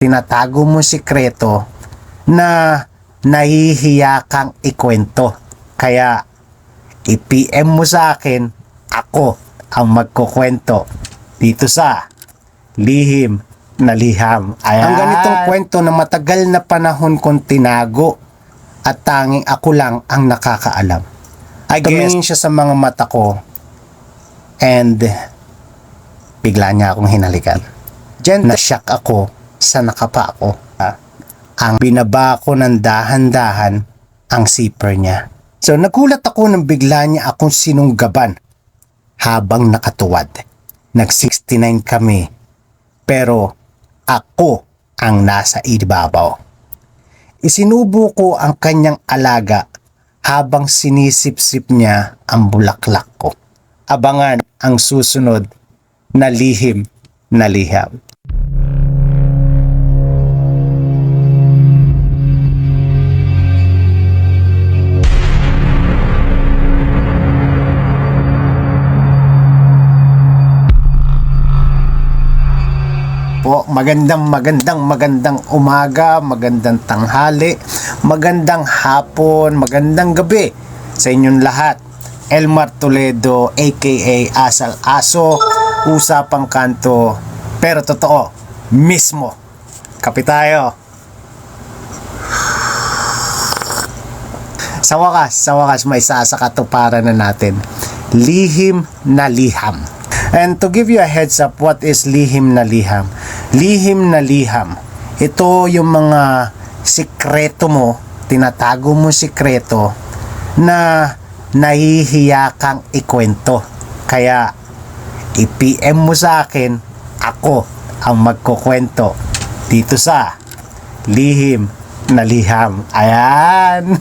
tinatago mo sikreto na nahihiya kang ikwento. Kaya i-PM mo sa akin, ako ang magkukwento dito sa Lihim na Liham. Ayan. Ang ganitong kwento na matagal na panahon kong tinago at tanging ako lang ang nakakaalam. I Tumingin siya sa mga mata ko and bigla niya akong hinalikan. Diyan na-shock ako sa nakapa ko. Ah, Ang binaba ko ng dahan-dahan ang zipper niya. So nagulat ako nang bigla niya akong sinunggaban habang nakatuwad. Nag-69 kami pero ako ang nasa ibabaw. Isinubo ko ang kanyang alaga habang sinisip-sip niya ang bulaklak ko. Abangan ang susunod na lihim na liham. Po. Magandang magandang magandang umaga, magandang tanghali, magandang hapon, magandang gabi sa inyong lahat. Elmar Toledo aka Asal Aso, usapang kanto, pero totoo, mismo. Kapi tayo. Sa wakas, sa wakas may isa sa katuparan na natin. Lihim na liham. And to give you a heads up, what is lihim na liham? Lihim na liham. Ito yung mga sikreto mo, tinatago mo sikreto na nahihiya kang ikwento. Kaya i-PM mo sa akin, ako ang magkukwento dito sa lihim na liham. Ayan!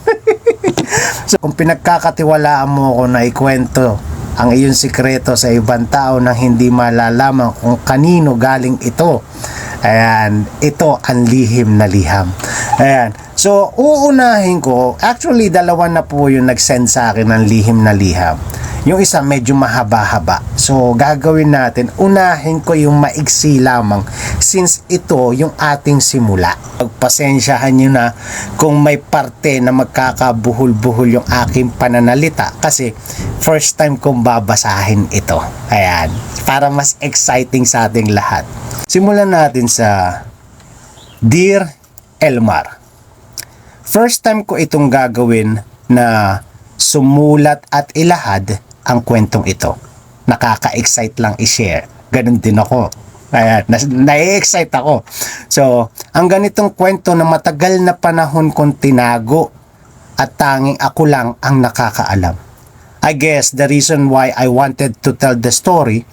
so kung pinagkakatiwalaan mo ako na ikwento ang iyong sikreto sa ibang tao nang hindi malalaman kung kanino galing ito. Ayan, ito ang lihim na liham. Ayan. So, uunahin ko, actually dalawa na po yung nag-send sa akin ng lihim na liham. Yung isa medyo mahaba-haba. So, gagawin natin, unahin ko yung maigsi lamang since ito yung ating simula. Pagpasensyahan nyo na kung may parte na magkakabuhol-buhol yung aking pananalita kasi first time kong babasahin ito. Ayan. Para mas exciting sa ating lahat. Simulan natin sa Dear Elmar. First time ko itong gagawin na sumulat at ilahad ang kwentong ito. Nakaka-excite lang i-share. Ganon din ako. Ayan, na-excite ako. So, ang ganitong kwento na matagal na panahon kong tinago at tanging ako lang ang nakakaalam. I guess the reason why I wanted to tell the story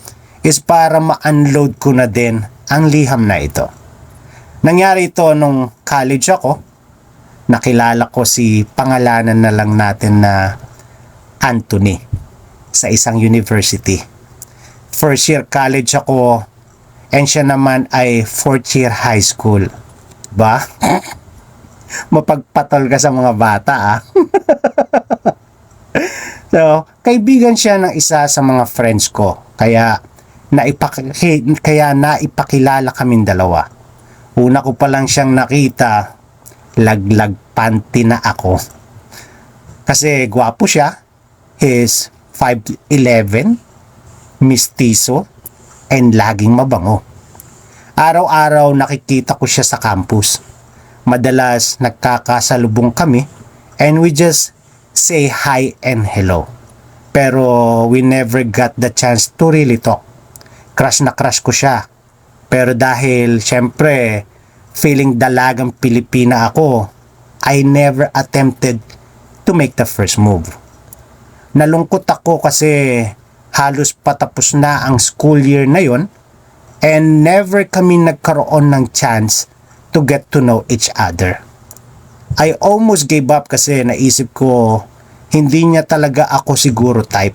is para ma-unload ko na din ang liham na ito. Nangyari ito nung college ako. Nakilala ko si pangalanan na lang natin na Anthony sa isang university. First year college ako and siya naman ay fourth year high school. Ba? Mapagpatol ka sa mga bata ah. so, kaibigan siya ng isa sa mga friends ko. Kaya naipaki, kaya naipakilala kaming dalawa. Una ko pa lang siyang nakita, laglag panty na ako. Kasi gwapo siya, is 5'11", mistiso, and laging mabango. Araw-araw nakikita ko siya sa campus. Madalas nagkakasalubong kami and we just say hi and hello. Pero we never got the chance to really talk. Crush na crush ko siya. Pero dahil syempre feeling dalagang Pilipina ako, I never attempted to make the first move. Nalungkot ako kasi halos patapos na ang school year na yon and never kami nagkaroon ng chance to get to know each other. I almost gave up kasi naisip ko hindi niya talaga ako siguro type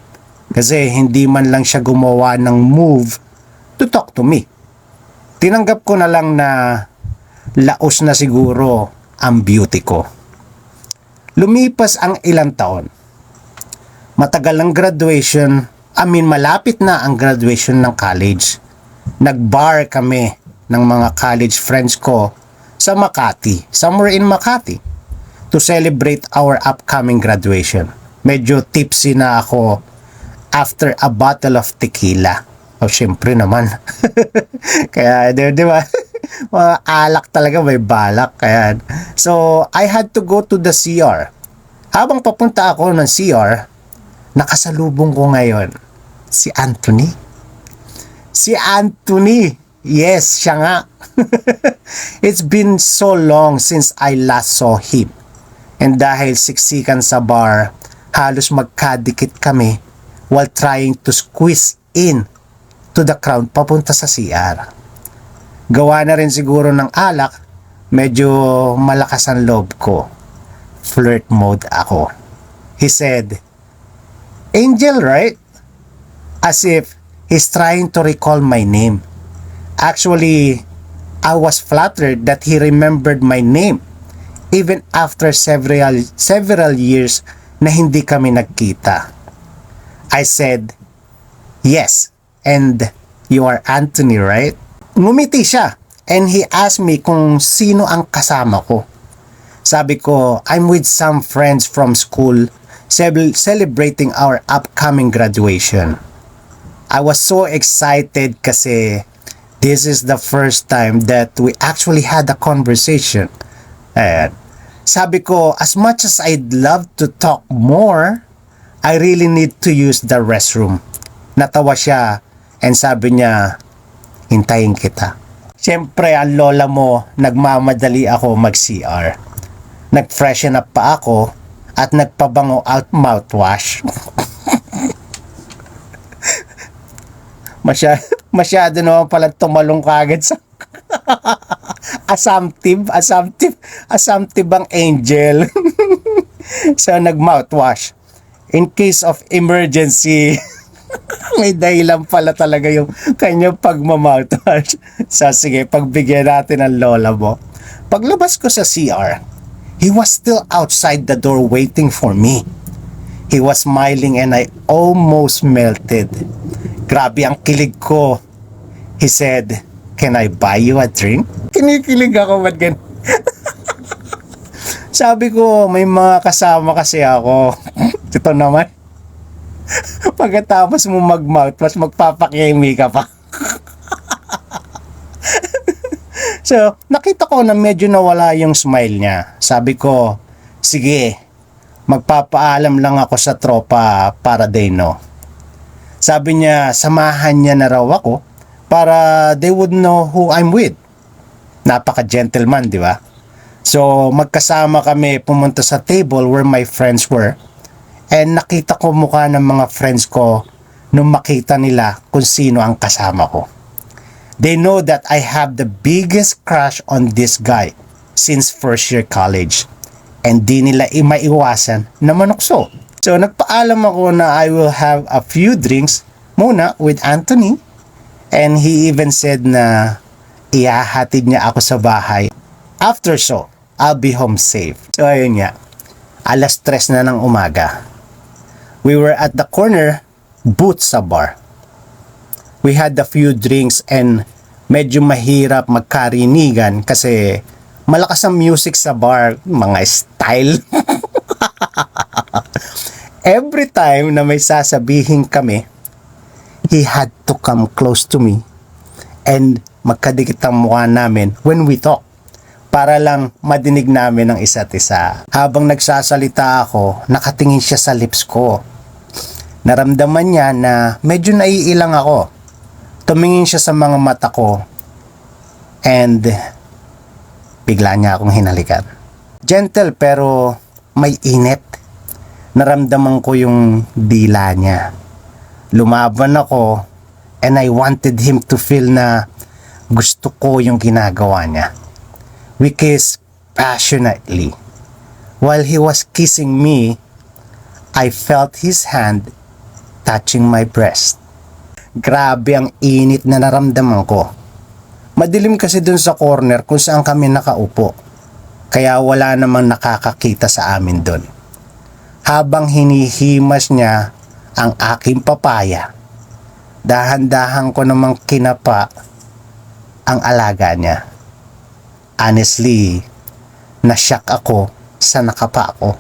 kasi hindi man lang siya gumawa ng move to talk to me. Tinanggap ko na lang na laos na siguro ang beauty ko. Lumipas ang ilang taon. Matagal ang graduation, I mean malapit na ang graduation ng college. Nag-bar kami ng mga college friends ko sa Makati, somewhere in Makati, to celebrate our upcoming graduation. Medyo tipsy na ako after a bottle of tequila. O, syempre naman. Kaya, di, di ba? Mga alak talaga, may balak. Kaya, so, I had to go to the CR. Habang papunta ako ng CR, nakasalubong ko ngayon si Anthony. Si Anthony. Yes, siya nga. It's been so long since I last saw him. And dahil siksikan sa bar, halos magkadikit kami while trying to squeeze in to the crowd papunta sa CR. Gawa na rin siguro ng alak, medyo malakas ang loob ko. Flirt mode ako. He said, Angel, right? As if he's trying to recall my name. Actually, I was flattered that he remembered my name even after several several years na hindi kami nagkita. I said, "Yes, and you are Anthony, right?" Ngumiti siya and he asked me kung sino ang kasama ko. Sabi ko, I'm with some friends from school celebrating our upcoming graduation. I was so excited kasi this is the first time that we actually had a conversation. And sabi ko, as much as I'd love to talk more, I really need to use the restroom. Natawa siya and sabi niya, hintayin kita. Siyempre, ang lola mo, nagmamadali ako mag-CR. Nag-freshen up pa ako at nagpabango out mouthwash. Masya, masyado naman pala tumalong kagad sa assumptive, assumptive, assumptive ang angel. so, nag-mouthwash. In case of emergency, may dahilan pala talaga yung kanyang pagmamouthwash. So, sige, pagbigyan natin ng lola mo. Paglabas ko sa CR, he was still outside the door waiting for me. He was smiling and I almost melted. Grabe ang kilig ko. He said, Can I buy you a drink? Kinikilig ako, ba't gan? Sabi ko, may mga kasama kasi ako. Ito naman. Pagkatapos mo mag-mouthwash, magpapakimi ka pa. So, nakita ko na medyo nawala yung smile niya. Sabi ko, sige, magpapaalam lang ako sa tropa para know. Sabi niya, samahan niya na raw ako para they would know who I'm with. Napaka-gentleman, di ba? So, magkasama kami pumunta sa table where my friends were. And nakita ko mukha ng mga friends ko nung makita nila kung sino ang kasama ko. They know that I have the biggest crush on this guy since first year college. And di nila maiwasan na manukso. So nagpaalam ako na I will have a few drinks muna with Anthony. And he even said na ihahatid niya ako sa bahay. After so, I'll be home safe. So ayun nga, alas tres na ng umaga. We were at the corner booth sa bar. We had a few drinks and medyo mahirap magkarinigan kasi malakas ang music sa bar, mga style. Every time na may sasabihin kami, he had to come close to me and magkadikit ang mukha namin when we talk para lang madinig namin ang isa't isa. Habang nagsasalita ako, nakatingin siya sa lips ko. Naramdaman niya na medyo naiilang ako. Tumingin siya sa mga mata ko and bigla niya akong hinalikan. Gentle pero may init. Naramdaman ko yung dila niya. Lumaban ako and I wanted him to feel na gusto ko yung ginagawa niya. We kissed passionately. While he was kissing me, I felt his hand touching my breast. Grabe ang init na naramdaman ko. Madilim kasi dun sa corner kung saan kami nakaupo. Kaya wala namang nakakakita sa amin dun. Habang hinihimas niya ang aking papaya, dahan-dahan ko namang kinapa ang alaga niya. Honestly, nasyak ako sa nakapa ko.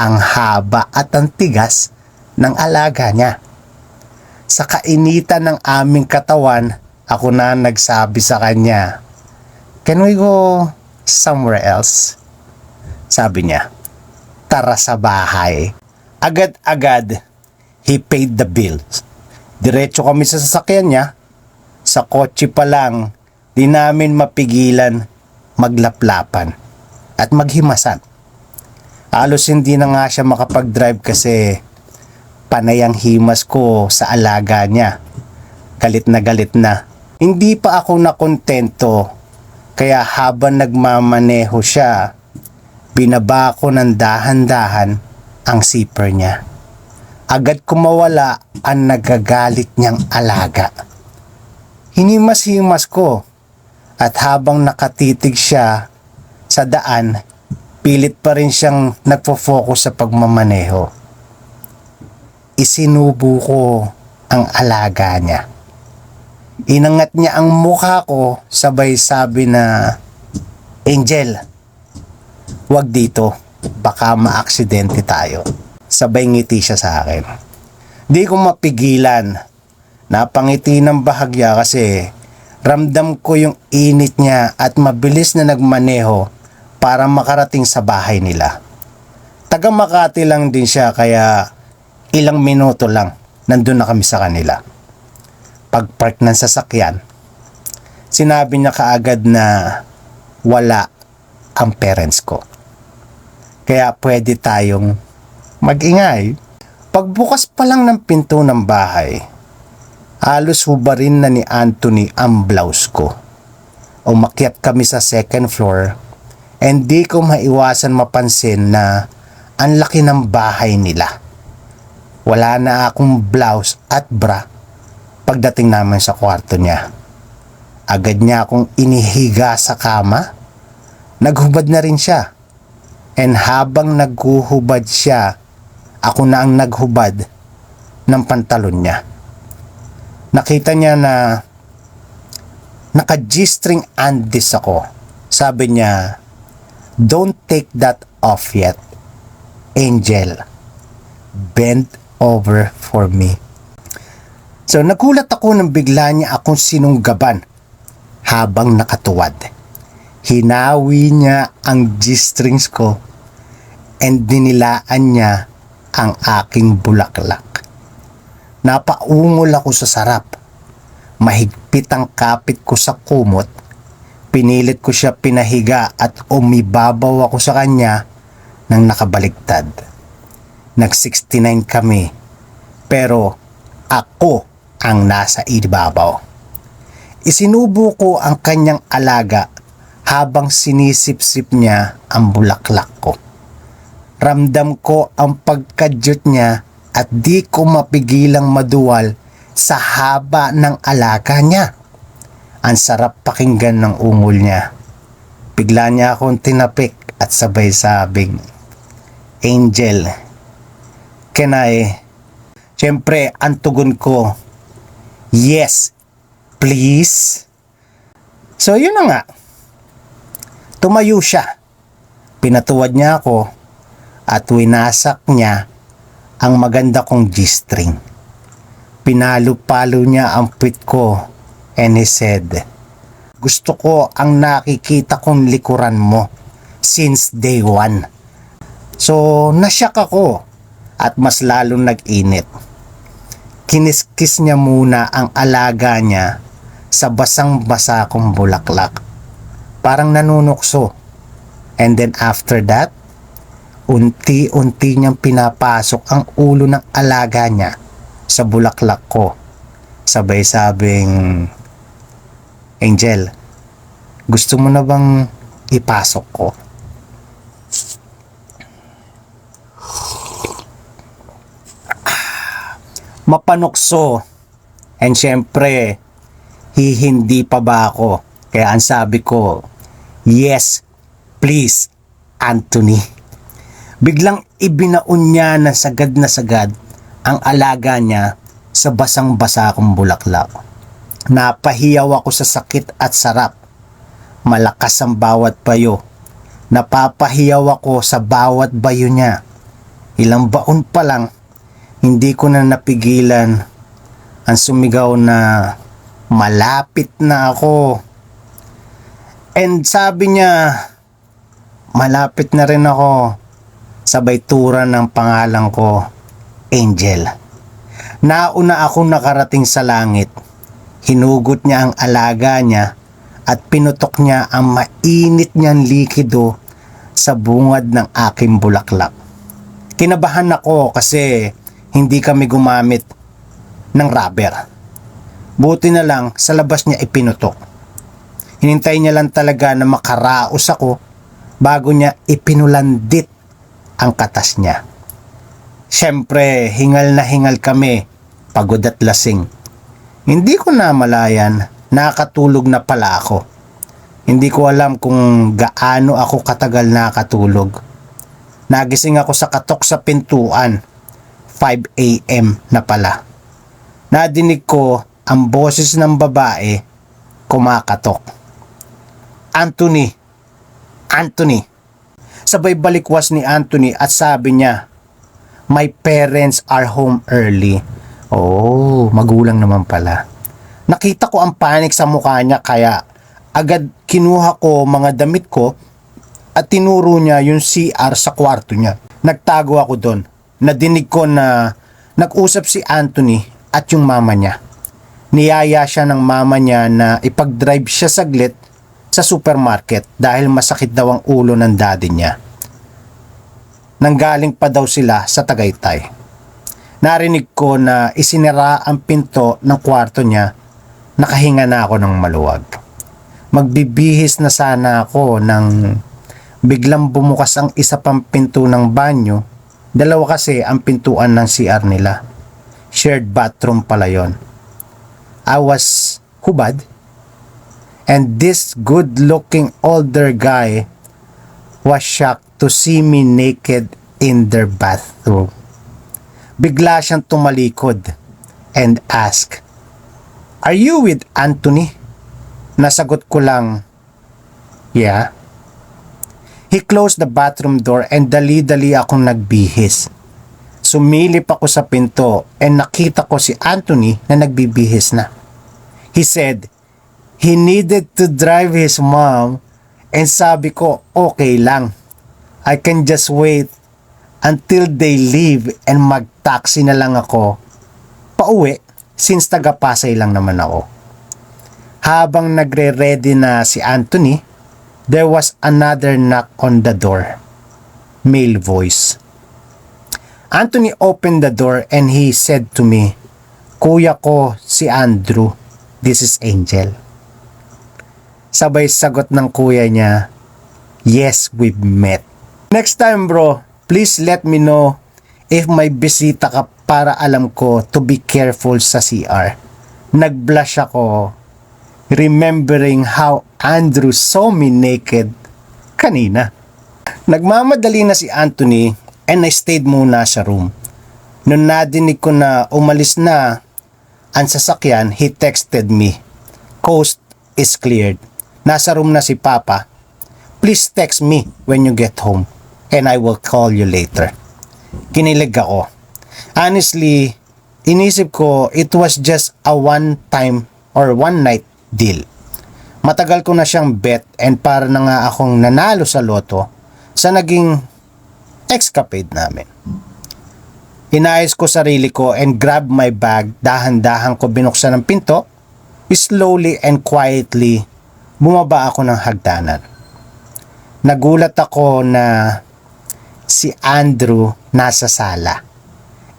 Ang haba at ang tigas ng alaga niya. Sa kainitan ng aming katawan, ako na nagsabi sa kanya, Can we go somewhere else? Sabi niya, Tara sa bahay. Agad-agad, he paid the bills. Diretso kami sa sasakyan niya. Sa kotse pa lang, di namin mapigilan maglaplapan at maghimasan. Halos hindi na nga siya makapag-drive kasi panay ang himas ko sa alaga niya. Galit na galit na. Hindi pa ako nakontento kaya habang nagmamaneho siya, binaba ko ng dahan-dahan ang zipper niya. Agad kumawala ang nagagalit niyang alaga. Hinimas-himas ko at habang nakatitig siya sa daan, pilit pa rin siyang nagfo-focus sa pagmamaneho. Isinubo ko ang alaga niya. Inangat niya ang mukha ko sabay sabi na, Angel, wag dito, baka maaksidente tayo. Sabay ngiti siya sa akin. Di ko mapigilan. Napangiti ng bahagya kasi ramdam ko yung init niya at mabilis na nagmaneho para makarating sa bahay nila. Taga Makati lang din siya kaya ilang minuto lang nandun na kami sa kanila. Pagpark ng sasakyan, sinabi niya kaagad na wala ang parents ko. Kaya pwede tayong magingay. Pagbukas pa lang ng pinto ng bahay, halos hubarin na ni Anthony ang blouse ko. Umakyat kami sa second floor and di ko maiwasan mapansin na ang laki ng bahay nila. Wala na akong blouse at bra pagdating namin sa kwarto niya. Agad niya akong inihiga sa kama. Naghubad na rin siya. And habang naghuhubad siya, ako na ang naghubad ng pantalon niya. Nakita niya na naka-G-string undies ako. Sabi niya, don't take that off yet. Angel, bend over for me. So nagulat ako nang bigla niya akong sinunggaban habang nakatuwad. Hinawi niya ang G-strings ko and dinilaan niya ang aking bulaklak. Napaungol ako sa sarap. Mahigpit ang kapit ko sa kumot. Pinilit ko siya pinahiga at umibabaw ako sa kanya nang nakabaliktad nag-69 kami. Pero ako ang nasa ibabaw. Isinubo ko ang kanyang alaga habang sinisip-sip niya ang bulaklak ko. Ramdam ko ang pagkadyot niya at di ko mapigilang maduwal sa haba ng alaga niya. Ang sarap pakinggan ng ungol niya. Bigla niya akong tinapik at sabay sabing, Angel, can I? Siyempre, ang tugon ko, Yes, please. So, yun na nga. Tumayo siya. Pinatuwad niya ako at winasak niya ang maganda kong G-string. Pinalo-palo niya ang pit ko and he said, Gusto ko ang nakikita kong likuran mo since day one. So, nasyak ako at mas lalong nag-init. Kiniskis niya muna ang alaga niya sa basang-basa kong bulaklak. Parang nanunukso. And then after that, unti-unti niyang pinapasok ang ulo ng alaga niya sa bulaklak ko. Sabay sabing, Angel, gusto mo na bang ipasok ko? Mapanukso. And syempre, hihindi pa ba ako? Kaya ang sabi ko, yes, please, Anthony. Biglang ibinaon niya na sagad na sagad ang alaga niya sa basang-basa kong bulaklak. Napahiyaw ako sa sakit at sarap. Malakas ang bawat bayo. Napapahiyaw ako sa bawat bayo niya. Ilang baon pa lang, hindi ko na napigilan ang sumigaw na malapit na ako. And sabi niya, malapit na rin ako sabay tura ng pangalan ko, Angel. Nauna ako nakarating sa langit. Hinugot niya ang alaga niya at pinutok niya ang mainit niyang likido sa bungad ng aking bulaklak. Kinabahan ako kasi hindi kami gumamit ng rubber. Buti na lang sa labas niya ipinutok. Hinintay niya lang talaga na makaraos ako bago niya ipinulandit ang katas niya. Siyempre, hingal na hingal kami, pagod at lasing. Hindi ko na malayan, nakatulog na pala ako. Hindi ko alam kung gaano ako katagal nakatulog. Nagising ako sa katok sa pintuan, 5 a.m. na pala. Nadinig ko ang boses ng babae kumakatok. Anthony, Anthony. Sabay balikwas ni Anthony at sabi niya, My parents are home early. Oh, magulang naman pala. Nakita ko ang panic sa mukha niya kaya agad kinuha ko mga damit ko at tinuro niya yung CR sa kwarto niya. Nagtago ako doon. Nadinig ko na nag-usap si Anthony at yung mama niya. Niyaya siya ng mama niya na ipag-drive siya saglit sa supermarket dahil masakit daw ang ulo ng daddy niya. Nanggaling pa daw sila sa Tagaytay. Narinig ko na isinira ang pinto ng kwarto niya, nakahinga na ako ng maluwag. Magbibihis na sana ako nang biglang bumukas ang isa pang pinto ng banyo. Dalawa kasi ang pintuan ng CR nila. Shared bathroom pala yon. I was hubad and this good-looking older guy was shocked to see me naked in their bathroom. Bigla siyang tumalikod and ask, Are you with Anthony? Nasagot ko lang, Yeah. He closed the bathroom door and dali-dali akong nagbihis. Sumilip ako sa pinto and nakita ko si Anthony na nagbibihis na. He said, he needed to drive his mom and sabi ko okay lang. I can just wait until they leave and mag-taxi na lang ako pauwi since taga-Pasay lang naman ako. Habang nagre-ready na si Anthony, there was another knock on the door. Male voice. Anthony opened the door and he said to me, Kuya ko si Andrew, this is Angel. Sabay sagot ng kuya niya, Yes, we've met. Next time bro, please let me know if may bisita ka para alam ko to be careful sa CR. Nag-blush ako remembering how Andrew saw me naked kanina. Nagmamadali na si Anthony and I stayed muna sa room. Nung nadinig ko na umalis na ang sasakyan, he texted me. Coast is cleared. Nasa room na si Papa. Please text me when you get home and I will call you later. Kinilig ako. Honestly, inisip ko it was just a one time or one night deal. Matagal ko na siyang bet and para na nga akong nanalo sa loto sa naging escapade namin. Inayos ko sarili ko and grab my bag, dahan-dahan ko binuksan ang pinto, slowly and quietly bumaba ako ng hagdanan. Nagulat ako na si Andrew nasa sala.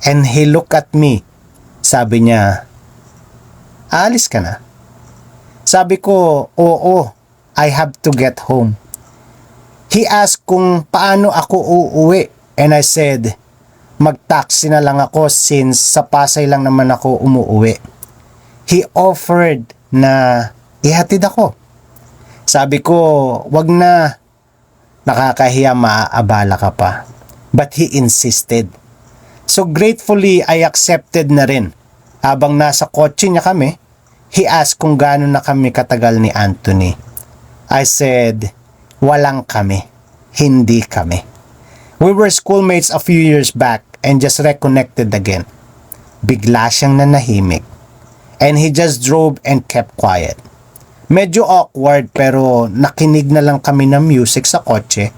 And he looked at me. Sabi niya, Alis ka na? Sabi ko, oo, I have to get home. He asked kung paano ako uuwi and I said, mag-taxi na lang ako since sa Pasay lang naman ako umuuwi. He offered na ihatid ako. Sabi ko, wag na, nakakahiya maaabala ka pa. But he insisted. So gratefully, I accepted na rin. Habang nasa kotse niya kami, he asked kung gaano na kami katagal ni Anthony. I said, walang kami. Hindi kami. We were schoolmates a few years back and just reconnected again. Bigla siyang nanahimik. And he just drove and kept quiet. Medyo awkward pero nakinig na lang kami ng music sa kotse.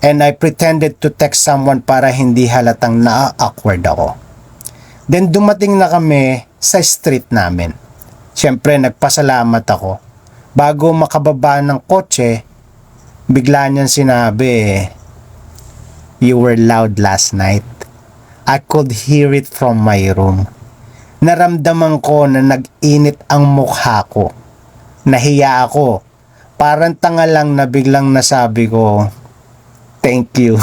And I pretended to text someone para hindi halatang na-awkward ako. Then dumating na kami sa street namin. Siyempre nagpasalamat ako. Bago makababa ng kotse, bigla niyang sinabi, You were loud last night. I could hear it from my room. Naramdaman ko na nag-init ang mukha ko. Nahiya ako. Parang tanga lang na biglang nasabi ko, Thank you.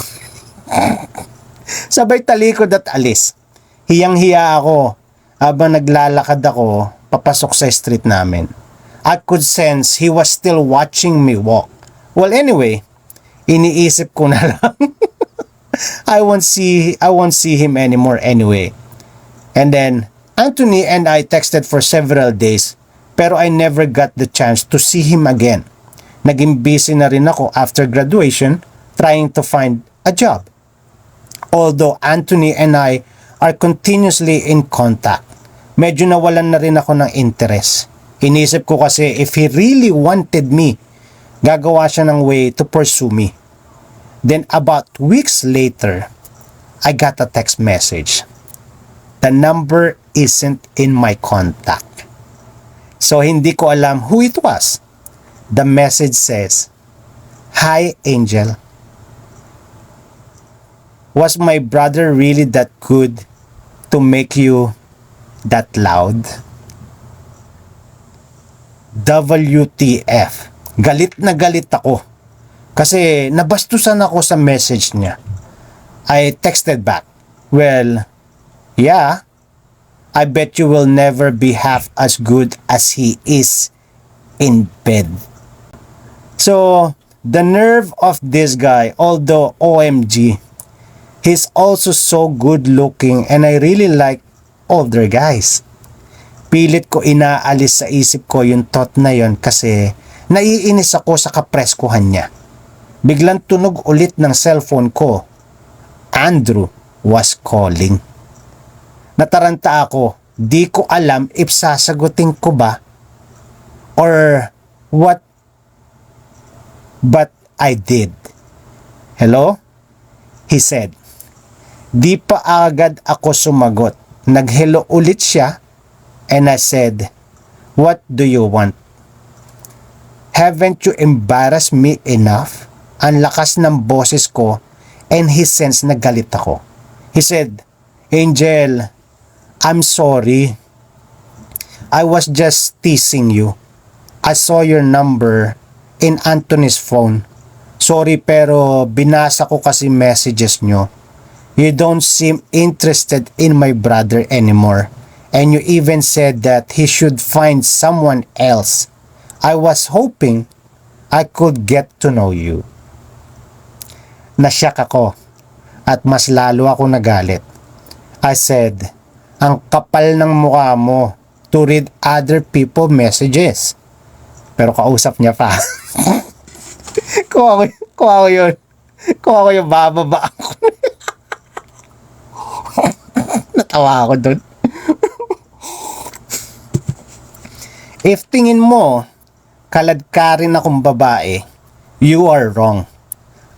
Sabay talikod at alis. Hiyang-hiya ako habang naglalakad ako papasok sa street namin. I could sense he was still watching me walk. Well anyway, iniisip ko na lang. I won't see I won't see him anymore anyway. And then Anthony and I texted for several days pero I never got the chance to see him again. Naging busy na rin ako after graduation trying to find a job. Although Anthony and I are continuously in contact, medyo nawalan na rin ako ng interest. Inisip ko kasi if he really wanted me, gagawa siya ng way to pursue me. Then about weeks later, I got a text message. The number isn't in my contact. So hindi ko alam who it was. The message says, Hi Angel. Was my brother really that good to make you that loud? WTF. Galit na galit ako. Kasi nabastusan ako sa message niya. I texted back. Well, yeah. I bet you will never be half as good as he is in bed. So, the nerve of this guy, although OMG, he's also so good looking and I really like older guys. Pilit ko inaalis sa isip ko yung thought na yon kasi naiinis ako sa kapreskuhan niya. Biglang tunog ulit ng cellphone ko. Andrew was calling. Nataranta ako. Di ko alam if sasagutin ko ba or what but I did. Hello? He said. Di pa agad ako sumagot. Nag-hello ulit siya and I said, What do you want? Haven't you embarrassed me enough? Ang lakas ng boses ko and he sensed na galit ako. He said, Angel, I'm sorry. I was just teasing you. I saw your number in Anthony's phone. Sorry pero binasa ko kasi messages nyo. You don't seem interested in my brother anymore. And you even said that he should find someone else. I was hoping I could get to know you. Nasyak ako at mas lalo ako nagalit. I said, ang kapal ng mukha mo to read other people messages. Pero kausap niya pa. kung ako, kung ako yun, kung ako yung bababa ako. Natawa ako doon. If tingin mo, kalad ka rin akong babae, you are wrong.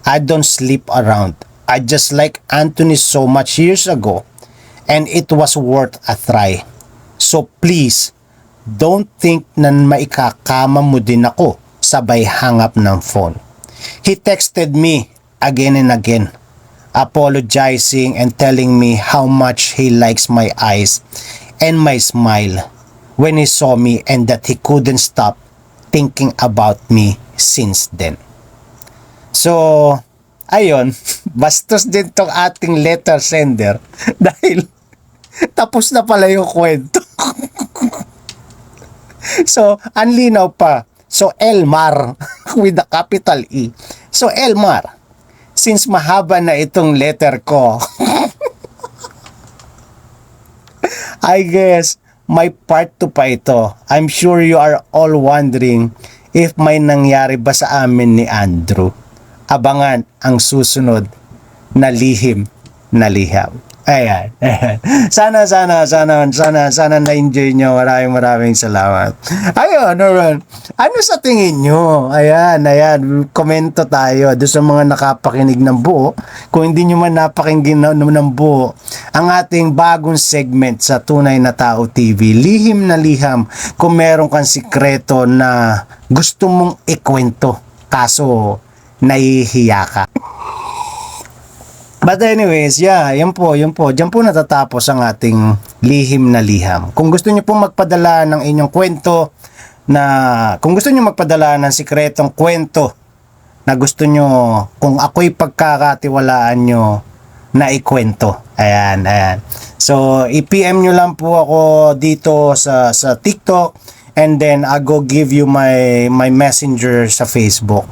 I don't sleep around. I just like Anthony so much years ago and it was worth a try. So please, don't think na maikakama mo din ako sabay hangap ng phone. He texted me again and again, apologizing and telling me how much he likes my eyes and my smile when he saw me and that he couldn't stop thinking about me since then. So, ayun, bastos din tong ating letter sender dahil tapos na pala yung kwento. so, anlinaw pa. So, Elmar with the capital E. So, Elmar, since mahaba na itong letter ko, I guess my part 2 pa ito. I'm sure you are all wondering if may nangyari ba sa amin ni Andrew. Abangan ang susunod na lihim na liham. Ayan, ayan. Sana, sana, sana, sana, sana na-enjoy nyo. Maraming maraming salamat. Ayun, alright. Ano sa tingin nyo? Ayan, ayan. Komento tayo doon sa mga nakapakinig ng buo. Kung hindi nyo man napakinggan na- ng buo, ang ating bagong segment sa Tunay na Tao TV, Lihim na Liham, kung meron kang sikreto na gusto mong ikwento, kaso nahihiya ka. But anyways, yeah, yan po, yan po. Diyan po natatapos ang ating lihim na liham. Kung gusto niyo pong magpadala ng inyong kwento na kung gusto niyo magpadala ng sikretong kwento na gusto niyo kung ako'y pagkakatiwalaan niyo na ikwento. Ayan, ayan. So, i-PM nyo lang po ako dito sa sa TikTok and then I go give you my my messenger sa Facebook.